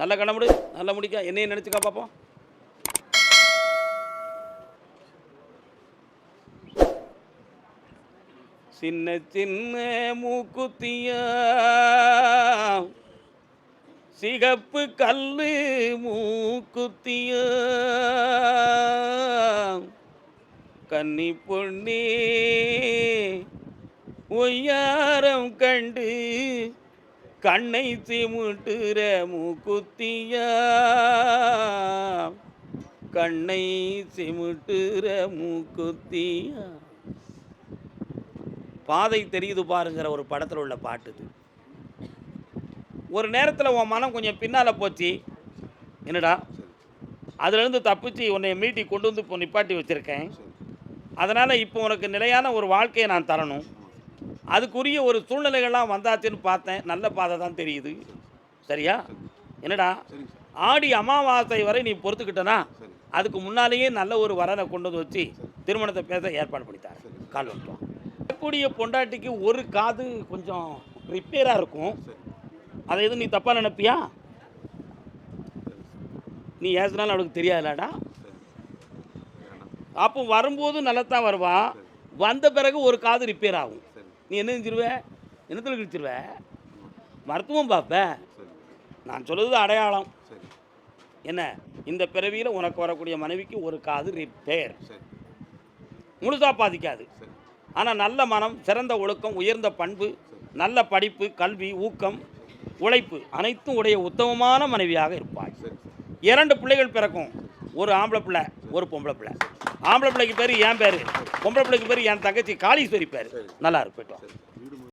நல்ல கண்ண முடி நல்லா முடிக்க. என்னையும் நினச்சிக்கா பார்ப்போம் சின்ன சின்ன மூக்குத்தியா? சிகப்பு கல்லு மூக்குத்தியா? கன்னி பொண்ணே ஒய்யாரம் கண்டு கண்ணை சிமுட்டுற மூக்குத்தியா? கண்ணை சிமுட்டுற மூக்குத்தியா? பாதை தெரியுது பாருங்கிற ஒரு படத்தில் உள்ள பாட்டு இது. ஒரு நேரத்தில் உன் மனம் கொஞ்சம் பின்னால் போச்சு. என்னடா? அதுலேருந்து தப்பிச்சு உன்னை மீட்டி கொண்டு வந்து இப்போ நிப்பாட்டி வச்சுருக்கேன். அதனால் இப்போ உனக்கு நிலையான ஒரு வாழ்க்கையை நான் தரணும். அதுக்குரிய ஒரு சூழ்நிலைகள்லாம் வந்தாச்சுன்னு பார்த்தேன். நல்ல பாதை தான் தெரியுது. சரியா? என்னடா? ஆடி அமாவாசை வரை நீ பொறுத்துக்கிட்டனா? அதுக்கு முன்னாலேயே நல்ல ஒரு வரனை கொண்டு வந்து வச்சு திருமணத்தை பேச ஏற்பாடு பண்ணித்தார் கால் வந்துட்டோம் வரக்கூடிய பொண்டாட்டிக்கு ஒரு காது கொஞ்சம் ரிப்பேராக இருக்கும். அதை எதுவும் நீ தப்பாக நினைப்பியா? நீ ஏசுனாலும் அவளுக்கு தெரியாதுலடா. அப்போ வரும்போது நல்லத்தான் வருவா. வந்த பிறகு ஒரு காது ரிப்பேர் ஆகும். நீ என்ன செஞ்சிருவ? என்னத்தில் கிழிச்சிருவ? மருத்துவம் பார்ப்ப. நான் சொல்லுறது அடையாளம். என்ன? இந்த பிறவியில் உனக்கு வரக்கூடிய மனைவிக்கு ஒரு காது ரிப்பேர். முழுசாக பாதிக்காது. ஆனால் நல்ல மனம் சிறந்த ஒழுக்கம் உயர்ந்த பண்பு நல்ல படிப்பு கல்வி ஊக்கம் உழைப்பு அனைத்தும் உடைய உத்தமமான மனைவியாக இருப்பாய். இரண்டு பிள்ளைகள் பிறக்கும். ஒரு ஆம்பளை பிள்ளை ஒரு பொம்பளை பிள்ளை. ஆம்பளை பிள்ளைக்கு பேர் என் பேர் பொம்பளை பிள்ளைக்கு பேர் என் தங்கச்சி காளீஸ்வரி பேர். நல்லா இருக்கு போயிட்டு வா. சரி.